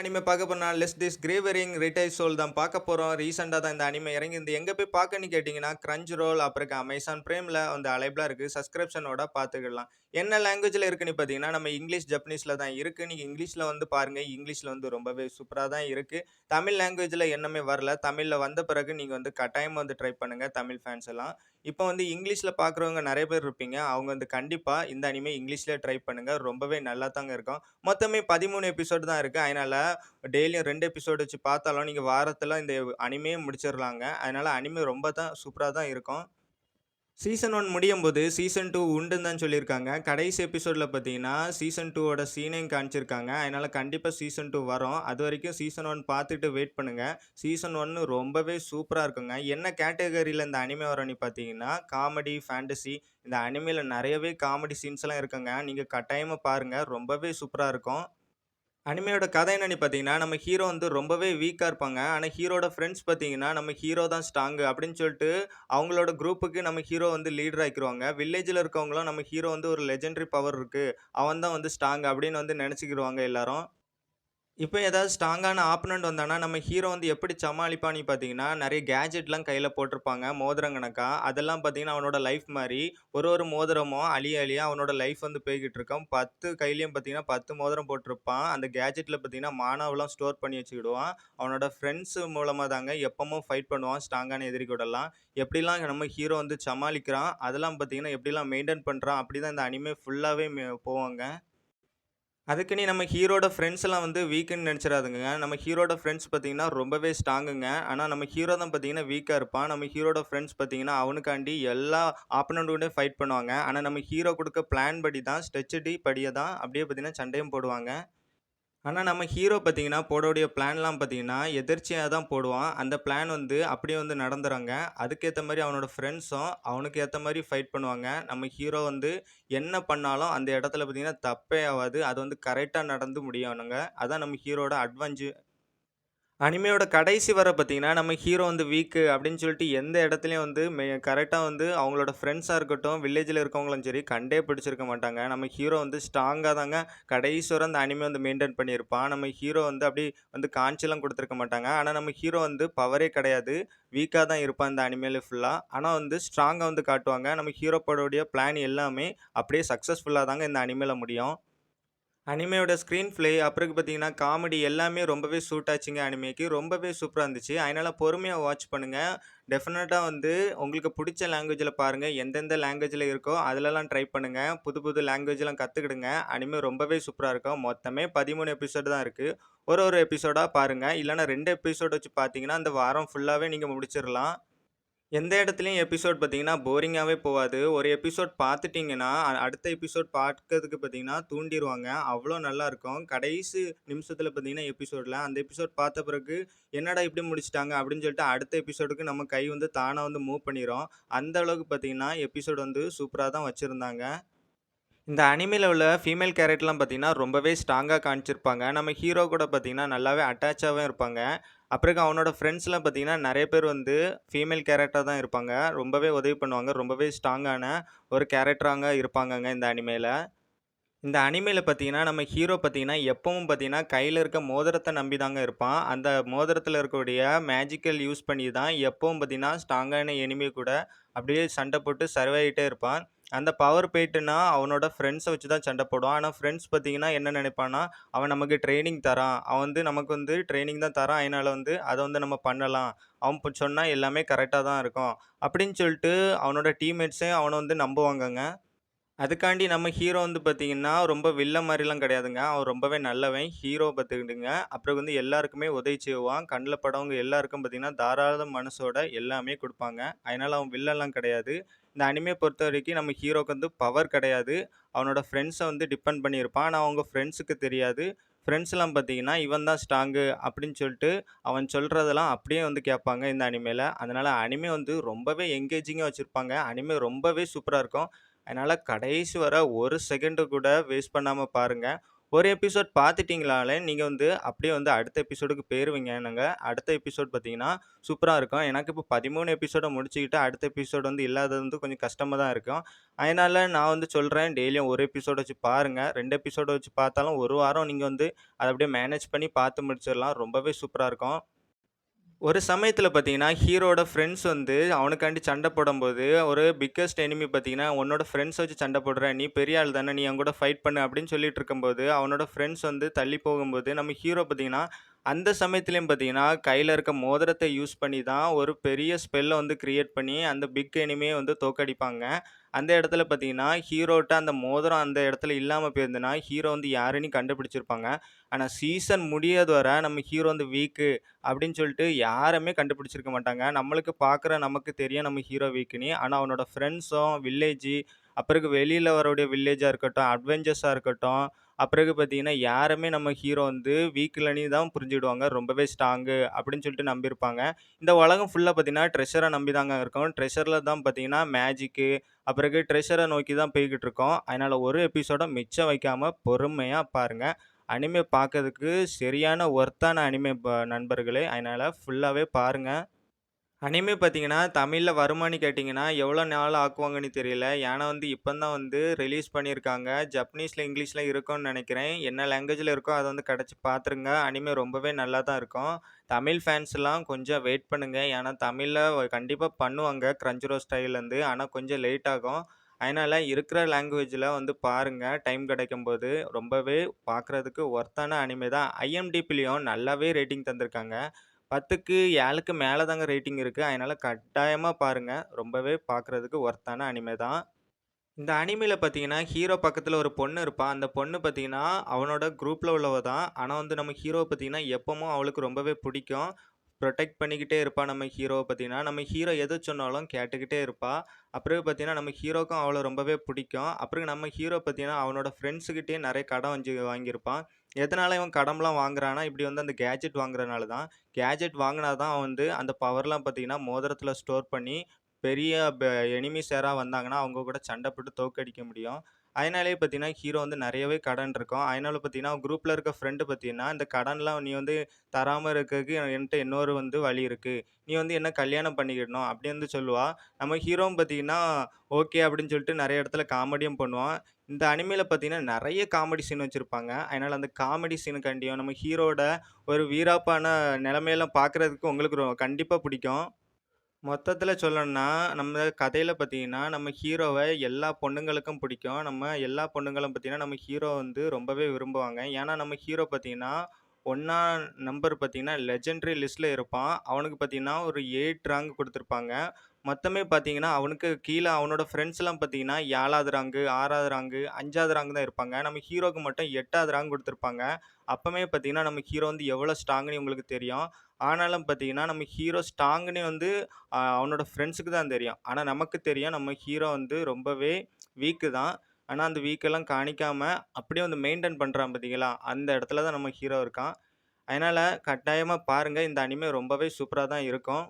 Anime பார்க்க போனால் லெஸ் திஸ் கிரேவரிங் ரிட்டைல் சோல் தான் பார்க்க போகிறோம் ரீசெண்டாக தான் இந்த அனிமே இறங்கி இந்த எங்கே போய் பார்க்கன்னு கேட்டிங்கன்னா க்ரஞ்ச் ரோல் அப்புறம் அமேசான் ப்ரேமில் வந்து அலைபிளாக இருக்குது சப்ஸ்கிரிப்ஷனோட பார்த்துக்கலாம். என்ன லாங்குவேஜில் இருக்குன்னு பார்த்தீங்கன்னா நம்ம இங்கிலீஷ் ஜப்பனீஸில் தான் இருக்குது நீங்கள் இங்கிலீஷில் வந்து பாருங்கள் இங்கிலீஷில் வந்து ரொம்பவே சூப்பராக தான் இருக்குது தமிழ் லாங்குவேஜில் என்னமே வரல. தமிழில் வந்த பிறகு நீங்கள் வந்து கட்டாயம் வந்து ட்ரை பண்ணுங்கள் தமிழ் ஃபேன்ஸ் எல்லாம். இப்போ வந்து இங்கிலீஷில் பார்க்குறவங்க நிறைய பேர் இருப்பீங்க. அவங்க வந்து கண்டிப்பாக இந்த அனிமே இங்கிலீஷில் ட்ரை பண்ணுங்கள் ரொம்பவே நல்லா தாங்க இருக்கும். மொத்தமே பதிமூணு எபிசோடு தான் இருக்குது அதனால் டெய்லியும் ரெண்டு எபிசோடு வச்சு பார்த்தாலும் நீங்கள் வாரத்தில் இந்த அனிமே முடிச்சிடலாங்க அதனால் அனிமே ரொம்ப தான் சூப்பராக தான் இருக்கும். சீசன் ஒன் முடியும் போது சீசன் டூ உண்டுன்னு தான் சொல்லியிருக்காங்க. கடைசி எபிசோடில் பார்த்தீங்கன்னா சீசன் டூவோட சீனையும் காமிச்சிருக்காங்க. அதனால் கண்டிப்பாக சீசன் டூ வரும். அது வரைக்கும் சீசன் ஒன் பார்த்துட்டு வெயிட் பண்ணுங்கள் சீசன் ஒன்று ரொம்பவே சூப்பராக இருக்குங்க. என்ன கேட்டகரியில் இந்த அனிமே வரும்னு பார்த்தீங்கன்னா காமெடி ஃபேண்டசி இந்த அனிமையில் நிறையவே காமெடி சீன்ஸ்லாம் இருக்குங்க. நீங்கள் கட்டாயமாக பாருங்கள் ரொம்பவே சூப்பராக இருக்கும். அனிமையோட கதை என்னன்னு பார்த்தீங்கன்னா, நம்ம ஹீரோ வந்து ரொம்பவே வீக்காக இருப்பாங்க. ஆனால் ஹீரோட ஃப்ரெண்ட்ஸ் பார்த்தீங்கன்னா, நம்ம ஹீரோ தான் ஸ்ட்ராங்கு அப்படின்னு சொல்லிட்டு, அவங்களோட குரூப்புக்கு நம்ம ஹீரோ வந்து லீடர் ஆக்கிடுவாங்க வில்லேஜில் இருக்கவங்களும் நம்ம ஹீரோ வந்து ஒரு லெஜெண்டரி பவர் இருக்குது அவன் தான் வந்து ஸ்ட்ராங் அப்படின்னு வந்து நினச்சிக்கிடுவாங்க எல்லாரும். இப்போ ஏதாவது ஸ்ட்ராங்கான ஆப்பனண்ட் வந்தானா, நம்ம ஹீரோ வந்து எப்படி சமாளிப்பான்னு பார்த்தீங்கன்னா, நிறைய கேட்ஜெட்லாம் கையில் போட்டிருப்பாங்க. மோதிரம் கணக்கா. அதெல்லாம் பார்த்தீங்கன்னா, அவனோட லைஃப் மாதிரி ஒரு ஒரு மோதிரமும் அழிய அழிய அவனோட லைஃப் வந்து போய்கிட்டு இருக்கும். பத்து கையிலையும் பார்த்தீங்கன்னா, 10 மோதிரம் போட்டிருப்பான். அந்த கேஜெட்டில் பார்த்தீங்கன்னா, மானாவெல்லாம் ஸ்டோர் பண்ணி வச்சுக்கிடுவான். அவனோட ஃப்ரெண்ட்ஸ் மூலமாக தாங்க எப்பவும் ஃபைட் பண்ணுவான் ஸ்ட்ராங்கான எதிரிகூடலாம் எப்படிலாம் நம்ம ஹீரோ வந்து சமாளிக்கிறான், அதெல்லாம் பார்த்தீங்கன்னா, எப்படிலாம் மெயின்டெயின் அப்படி தான் இந்த அனிமே ஃபுல்லாகவே மே அதுக்குன்னு நம்ம ஹீரோட ஃப்ரெண்ட்ஸ்லாம் வந்து வீக்குன்னு நினச்சிடாதுங்க நம்ம ஹீரோட ஃப்ரெண்ட்ஸ் பார்த்தீங்கன்னா, ரொம்பவே ஸ்ட்ராங்குங்க. ஆனால் நம்ம ஹீரோ தான் பார்த்தீங்கன்னா, வீக்காக இருப்பான். நம்ம ஹீரோட ஃப்ரெண்ட்ஸ் பார்த்தீங்கன்னா, அவனுக்காண்டி எல்லா ஆப்பனன்ட் ஃபைட் பண்ணுவாங்க. ஆனால் நம்ம ஹீரோ கொடுக்க பிளான் படி தான், ஸ்ட்ரெச்சடி படியே தான் அப்படியே பார்த்தீங்கன்னா, சண்டையும் போடுவாங்க. ஆனால் நம்ம ஹீரோ பார்த்தீங்கன்னா, போடக்கூடிய பிளான்லாம் பார்த்தீங்கன்னா, எதிர்ச்சியாக தான் போடுவான். அந்த பிளான் வந்து அப்படியே வந்து நடந்துறாங்க அதுக்கேற்ற மாதிரி அவனோட ஃப்ரெண்ட்ஸும் அவனுக்கு ஏற்ற மாதிரி ஃபைட் பண்ணுவாங்க. நம்ம ஹீரோ வந்து என்ன பண்ணாலும் அந்த இடத்துல பார்த்தீங்கன்னா, தப்பே ஆகாது அது வந்து கரெக்டாக நடந்து முடியணுங்க. அதான் நம்ம ஹீரோட அட்வான்ஜு அனிமையோட கடைசி வர பார்த்தீங்கன்னா, நம்ம ஹீரோ வந்து வீக்கு அப்படின்னு சொல்லிட்டு எந்த இடத்துலையும் வந்து மெ கரெக்டாக வந்து அவங்களோட ஃப்ரெண்ட்ஸாக இருக்கட்டும், வில்லேஜில் இருக்கவங்களும் சரி கண்டே பிடிச்சிருக்க மாட்டாங்க. நம்ம ஹீரோ வந்து ஸ்ட்ராங்காக தாங்க கடைசி வர அந்த அனிமே வந்து மெயின்டைன் பண்ணியிருப்பான். நம்ம ஹீரோ வந்து அப்படி வந்து காஞ்சிலாம் கொடுத்துருக்க மாட்டாங்க. ஆனால் நம்ம ஹீரோ வந்து பவரே கிடையாது. வீக்காக தான் இருப்பான் இந்த அனிமேல் ஃபுல்லாக ஆனால் வந்து ஸ்ட்ராங்காக வந்து காட்டுவாங்க. நம்ம ஹீரோ படோடைய பிளான் எல்லாமே அப்படியே சக்ஸஸ்ஃபுல்லாக தாங்க இந்த அனிமேல முடியும். அனிமையோட ஸ்க்ரீன் ப்ளே அப்புறம் பார்த்தீங்கன்னா, காமெடி எல்லாமே ரொம்பவே சூட் ஆச்சுங்க அனிமேக்கு. ரொம்பவே சூப்பராக இருந்துச்சு. அதனால் பொறுமையாக வாட்ச் பண்ணுங்கள் டெஃபினட்டாக வந்து உங்களுக்கு பிடிச்ச லாங்குவேஜில் பாருங்கள் எந்தெந்த லாங்குவேஜில் இருக்கோ அதுலலாம் ட்ரை பண்ணுங்கள் புது புது லாங்குவேஜ்லாம் கற்றுக்கிடுங்க அனிமே ரொம்பவே சூப்பராக இருக்கும். மொத்தமே 13 எபிசோடு தான் இருக்குது ஒரு ஒரு எபிசோடாக பாருங்க. இல்லன்னா 2 எபிசோடு வச்சு பார்த்தீங்கன்னா, அந்த வாரம் ஃபுல்லாகவே நீங்கள் முடிச்சிடலாம் எந்த இடத்துலையும் எபிசோட் பார்த்தீங்கன்னா, போரிங்காகவே போகாது. ஒரு எபிசோட் பார்த்துட்டிங்கன்னா அடுத்த எபிசோட் பார்க்கறதுக்கு பார்த்தீங்கன்னா, தூண்டிடுவாங்க அவ்வளோ நல்லாயிருக்கும் கடைசி நிமிஷத்தில் பார்த்தீங்கன்னா, எபிசோட்ல அந்த எபிசோட் பார்த்த பிறகு, என்னடா இப்படி முடிச்சிட்டாங்க? அப்படின்னு சொல்லிட்டு அடுத்த எபிசோடுக்கு நம்ம கை வந்து தானாக வந்து மூவ் பண்ணிடும் அந்த அளவுக்கு பார்த்தீங்கன்னா, எபிசோட் வந்து சூப்பராக தான் வச்சுருந்தாங்க. இந்த அனிமையில் உள்ள ஃபீமேல் கேரக்டர்லாம் பார்த்தீங்கன்னா, ரொம்பவே ஸ்ட்ராங்காக காமிச்சிருப்பாங்க. நம்ம ஹீரோ கூட பார்த்தீங்கன்னா, நல்லாவே அட்டாச்சாகவும் இருப்பாங்க. அப்புறம் அவனோட ஃப்ரெண்ட்ஸ்லாம் பார்த்தீங்கன்னா, நிறைய பேர் வந்து ஃபீமேல் கேரக்டராக தான் இருப்பாங்க. ரொம்பவே உதவி பண்ணுவாங்க. ரொம்பவே ஸ்ட்ராங்கான ஒரு கேரக்டராங்க இருப்பாங்கங்க இந்த அனிமையில் இந்த அனிமேல பார்த்தீங்கன்னா, நம்ம ஹீரோ பார்த்தீங்கன்னா, எப்பவும் பார்த்தீங்கன்னா, கையில் இருக்க மோதிரத்தை நம்பி தாங்க இருப்பான். அந்த மோதிரத்தில் இருக்கக்கூடிய மேஜிக்கல் யூஸ் பண்ணி தான் எப்பவும் பார்த்தீங்கன்னா, ஸ்ட்ராங்கான எனிமி கூட அப்படியே சண்டை போட்டு சர்வே ஆகிட்டே இருப்பான். அந்த பவர் போயிட்டுன்னா, அவனோட ஃப்ரெண்ட்ஸை வச்சு தான் சண்டை போடுவான். ஆனால் ஃப்ரெண்ட்ஸ் பார்த்தீங்கன்னா, என்ன நினைப்பான்னா அவன் நமக்கு ட்ரைனிங் தரான். அவன் வந்து நமக்கு வந்து ட்ரைனிங் தான் தரான். அதனால் வந்து அதை வந்து நம்ம பண்ணலாம். அவன் சொன்னால் எல்லாமே கரெக்டாக தான் இருக்கும். அப்படின்னு சொல்லிட்டு அவனோட டீம்மேட்ஸே அவனை வந்து நம்புவாங்கங்க. அதுக்காண்டி நம்ம ஹீரோ வந்து பார்த்திங்கன்னா ரொம்ப வில்ல மாதிரிலாம் கிடையாதுங்க. அவன் ரொம்பவே நல்லவன். ஹீரோ பார்த்துக்கிட்டுங்க அப்புறம் வந்து எல்லாருக்குமே உதவி செய்வான். கண்ணில் படவங்க எல்லாருக்கும் பார்த்தீங்கன்னா, தாராள மனசோட எல்லாமே கொடுப்பாங்க அதனால் அவன் வில்லெல்லாம் கிடையாது. இந்த அனிமே பொறுத்தவரைக்கும் நம்ம ஹீரோக்கு வந்து பவர் கிடையாது. அவனோட ஃப்ரெண்ட்ஸை வந்து டிபெண்ட் பண்ணியிருப்பான் ஆனால் அவங்க ஃப்ரெண்ட்ஸுக்கு தெரியாது. ஃப்ரெண்ட்ஸ்லாம் பார்த்தீங்கன்னா, இவன் தான் ஸ்ட்ராங்கு அப்படின்னு சொல்லிட்டு அவன் சொல்கிறதெல்லாம் அப்படியே வந்து கேட்பாங்க இந்த அனிமேல. அதனால் அனிமே வந்து ரொம்பவே என்கேஜிங்காக வச்சுருப்பாங்க அனிமே ரொம்பவே சூப்பராக இருக்கும். அதனால் கடைசி வர ஒரு செகண்டு கூட வேஸ்ட் பண்ணாமல் பாருங்கள் ஒரு எபிசோட் பார்த்துட்டிங்களாலே நீங்கள் வந்து அப்படியே வந்து அடுத்த எபிசோடுக்கு போயிருவீங்கங்க. அடுத்த எபிசோட் பார்த்தீங்கன்னா, சூப்பராக இருக்கும். எனக்கு இப்போ பதிமூணு எபிசோடை முடிச்சுக்கிட்டு அடுத்த எபிசோட் வந்து இல்லாதது வந்து கொஞ்சம் கஷ்டமாக தான் இருக்கும். அதனால் நான் வந்து சொல்கிறேன் டெய்லியும் ஒரு எபிசோடை வச்சு பாருங்கள் ரெண்டு எபிசோடை வச்சு பார்த்தாலும், ஒரு வாரம் நீங்கள் வந்து அதை அப்படியே மேனேஜ் பண்ணி பார்த்து முடிச்சிடலாம். ரொம்பவே சூப்பராக இருக்கும். ஒரு சமயத்தில் பார்த்தீங்கன்னா, ஹீரோட ஃப்ரெண்ட்ஸ் வந்து அவனுக்காண்டி சண்டை போடும்போது, ஒரு பிக்கஸ்ட் எனிமி பார்த்தீங்கன்னா, "உன்னோட ஃப்ரெண்ட்ஸை வச்சு சண்டை போடுற, நீ பெரிய ஆள் தானே, நீ என்கூட ஃபைட் பண்ணு" அப்படின்னு சொல்லிட்டு இருக்கும்போது, அவனோட ஃப்ரெண்ட்ஸ் வந்து தள்ளி போகும்போது, நம்ம ஹீரோ பார்த்தீங்கன்னா, அந்த சமயத்துலேயும் பார்த்தீங்கன்னா, கையில் இருக்க மோதிரத்தை யூஸ் பண்ணி தான் ஒரு பெரிய ஸ்பெல்லை வந்து க்ரியேட் பண்ணி, அந்த பிக் எனிமையை வந்து தோற்கடிப்பாங்க. அந்த இடத்துல பார்த்தீங்கன்னா, ஹீரோட்ட அந்த மோதிரம் அந்த இடத்துல இல்லாமல் போயிருந்ததுன்னா, ஹீரோ வந்து யாருன்னு கண்டுபிடிச்சிருப்பாங்க. ஆனால் சீசன் முடியாது வர நம்ம ஹீரோ வந்து வீக்கு அப்படின்னு சொல்லிட்டு யாருமே கண்டுபிடிச்சிருக்க மாட்டாங்க. நம்மளுக்கு பார்க்குற நமக்கு தெரியும் நம்ம ஹீரோ வீக்குன்னு. ஆனால் அவனோட ஃப்ரெண்ட்ஸும், வில்லேஜ் அப்பிறகு வெளியில் வரக்கூடிய வில்லேஜாக இருக்கட்டும், அட்வென்ச்சர்ஸாக இருக்கட்டும், அப்பிறகு பார்த்தீங்கன்னா, யாருமே நம்ம ஹீரோ வந்து வீக் தான் புரிஞ்சுடுவாங்க ரொம்பவே ஸ்ட்ராங்கு அப்படின்னு சொல்லிட்டு நம்பியிருப்பாங்க. இந்த உலகம் ஃபுல்லாக பார்த்தீங்கன்னா, ட்ரெஷரை நம்பி தாங்க இருக்கும். ட்ரெஷரில் தான் பார்த்தீங்கன்னா, மேஜிக்கு பிறகு ட்ரெஷரை நோக்கி தான் போய்கிட்டு இருக்கோம். அதனால் ஒரு எபிசோட மிச்சம் வைக்காமல் பொறுமையாக பாருங்கள் அனிமே பார்க்கறதுக்கு சரியான ஒர்த்தான அனிமே ப நண்பர்களே! அதனால் ஃபுல்லாகவே பாருங்கள் அனிமே பார்த்தீங்கன்னா, தமிழ்ல வருமான்னு கேட்டீங்கன்னா, எவ்வளோ நாள் ஆக்குவாங்கன்னு தெரியல. ஏன்னா வந்து இப்ப தான் வந்து ரிலீஸ் பண்ணியிருக்காங்க. ஜப்பனீஸ்ல, இங்கிலீஷ்ல இருக்கும்னு நெனைக்கிறேன். என்ன லாங்குவேஜ்ல இருக்கோ அத வந்து கெடைச்சு பார்த்துருங்க. அனிமே ரொம்பவே நல்லா தான் இருக்கும். தமிழ் ஃபேன்ஸ்லாம் கொஞ்சம் வெயிட் பண்ணுங்க. ஏன்னா தமிழ்ல கண்டிப்பா பண்ணுவாங்க கிரன்ச்சிரோல் ஸ்டைல்லேருந்து. ஆனா கொஞ்சம் லேட் ஆகும். அதனால இருக்கிற லாங்குவேஜ்ல வந்து பாருங்க, டைம் கிடைக்கும்போது. ரொம்பவே பார்க்குறதுக்கு ஒர்த்தான அனிமே தான். ஐஎம்டிபிலயும் நல்லாவே ரேட்டிங் தந்திருக்காங்க. பத்துக்கு ஏழுக்கு மேலே தாங்க ரேட்டிங் இருக்குது அதனால் கட்டாயமாக பாருங்கள் ரொம்பவே பார்க்குறதுக்கு ஒர்த்தான அனிமே தான். இந்த அனிமையில் பார்த்தீங்கன்னா, ஹீரோ பக்கத்தில் ஒரு பொண்ணு இருப்பான் அந்த பொண்ணு பார்த்தீங்கன்னா, அவனோட குரூப்பில் உள்ளவ தான். ஆனால் வந்து நம்ம ஹீரோ பார்த்தீங்கன்னா, எப்பவும் அவளுக்கு ரொம்பவே பிடிக்கும். ப்ரொடெக்ட் பண்ணிக்கிட்டே இருப்பா நம்ம ஹீரோவை பார்த்தீங்கன்னா. நம்ம ஹீரோ எது சொன்னாலும் கேட்டுக்கிட்டே இருப்பா. அப்புறம் பார்த்தீங்கன்னா, நம்ம ஹீரோக்கும் அவளை ரொம்பவே பிடிக்கும். அப்புறம் நம்ம ஹீரோ பார்த்தீங்கன்னா, அவனோட ஃப்ரெண்ட்ஸுக்கிட்டே நிறைய கடன் வஞ்சி வாங்கியிருப்பான். எதனால இவன் கடம்லாம் வாங்குறான்னா, இப்படி வந்து அந்த கேஜெட் வாங்குறனால தான். கேஜெட் வாங்கினா தான் அவன் வந்து அந்த பவர்லாம் பார்த்தீங்கன்னா, மோதிரத்தில் ஸ்டோர் பண்ணி பெரிய ப எனிமீஸ் வந்தாங்கன்னா, அவங்க கூட சண்டை போட்டு தோற்கடிக்க முடியும். அதனாலேயே பார்த்தீங்கன்னா, ஹீரோ வந்து நிறையவே கடன் இருக்கும். அதனால பார்த்தீங்கன்னா, குரூப்பில் இருக்க ஃப்ரெண்டு பார்த்தீங்கன்னா, இந்த கடன்லாம் நீ வந்து தராமல் இருக்கிறதுக்கு என்கிட்ட இன்னொரு வந்து வழி இருக்குது நீ வந்து என்ன கல்யாணம் பண்ணிக்கிடணும் அப்படி வந்து சொல்லுவா. நம்ம ஹீரோவும் பார்த்தீங்கன்னா, ஓகே அப்படின்னு சொல்லிட்டு நிறைய இடத்துல காமெடியும் பண்ணுவான். இந்த அனிமையில் பார்த்தீங்கன்னா, நிறைய காமெடி சீன் வச்சுருப்பாங்க அதனால் அந்த காமெடி சீனுக்காண்டியும் நம்ம ஹீரோட ஒரு வீராப்பான நிலமையெல்லாம் பார்க்குறதுக்கு உங்களுக்கு ரொ பிடிக்கும். மொத்தத்தில் சொல்லணும்னா, நம்ம கதையில பார்த்தீங்கன்னா, நம்ம ஹீரோவ எல்லா பொண்ணுங்களுக்கும் பிடிக்கும். நம்ம எல்லா பொண்ணுங்களும் பார்த்தீங்கன்னா, நம்ம ஹீரோ வந்து ரொம்பவே விரும்புவாங்க. ஏன்னா நம்ம ஹீரோ பார்த்தீங்கன்னா, ஒன்றா நம்பர் பார்த்தீங்கன்னா, லெஜெண்ட்ரி லிஸ்ட்டில் இருப்பான். அவனுக்கு பார்த்தீங்கன்னா, ஒரு எயிட் ரேங்க் கொடுத்துருப்பாங்க மொத்தமே பார்த்தீங்கன்னா, அவனுக்கு கீழே அவனோட ஃப்ரெண்ட்ஸ்லாம் பார்த்தீங்கன்னா, ஏழாவது ரேங்கு, ஆறாவது ரேங்கு, 5வது ரேங்க் தான் இருப்பாங்க. நம்ம ஹீரோக்கு மட்டும் எட்டாவது ரேங்க் கொடுத்துருப்பாங்க அப்போமே பார்த்தீங்கன்னா, நம்ம ஹீரோ வந்து எவ்வளோ ஸ்ட்ராங்குன்னு உங்களுக்கு தெரியும். ஆனாலும் பார்த்தீங்கன்னா, நம்ம ஹீரோ ஸ்ட்ராங்குன்னு வந்து அவனோட ஃப்ரெண்ட்ஸுக்கு தான் தெரியும். ஆனால் நமக்கு தெரியும் நம்ம ஹீரோ வந்து ரொம்பவே வீக்கு தான். ஆனா அந்த வீக்கெல்லாம் காணிக்காம அப்படியே வந்து மெயின்டெயின் பண்றான் பார்த்தீங்களா, அந்த இடத்துல தான் நம்ம ஹீரோ இருக்கான். அதனால கட்டாயமா பாருங்க. இந்த அனிமே ரொம்பவே சூப்பரா தான் இருக்கும்.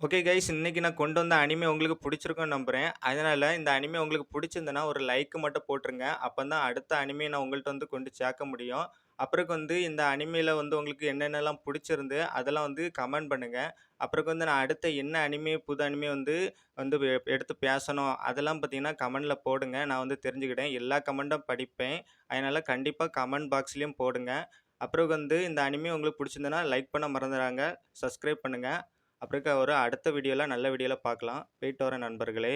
ஓகே கைஸ் இன்னைக்கு நான் கொண்டு வந்த அனிமே உங்களுக்கு பிடிச்சிருக்கும்னு நம்புறேன். அதனால இந்த அனிமே உங்களுக்கு பிடிச்சிருந்ததுன்னா, ஒரு லைக் மட்டும் போட்டுருங்க. அப்பதான் அடுத்த அனிமே நான் உங்கள்ட்ட வந்து கொண்டு சேர்க்க முடியும். அப்புறக்கு வந்து இந்த அனிமையில் வந்து உங்களுக்கு என்னென்னலாம் பிடிச்சிருந்து, அதெல்லாம் வந்து கமெண்ட் பண்ணுங்கள் அப்புறக்கு வந்து நான் அடுத்த என்ன அனிமே, புது அனிமே வந்து வந்து எடுத்து பேசணும், அதெல்லாம் பார்த்தீங்கன்னா கமெண்டில் போடுங்க. நான் வந்து தெரிஞ்சுக்கிட்டேன். எல்லா கமெண்ட்டும் படிப்பேன். அதனால் கண்டிப்பாக கமெண்ட் பாக்ஸ்லேயும் போடுங்க. அப்புறம் வந்து இந்த அனிமே உங்களுக்கு பிடிச்சிருந்தனா லைக் பண்ண மறந்துடுறாங்க சப்ஸ்கிரைப் பண்ணுங்கள் அப்புறகு ஒரு அடுத்த வீடியோவில் நல்ல வீடியோவில் பார்க்கலாம். போயிட்டு வர நண்பர்களே!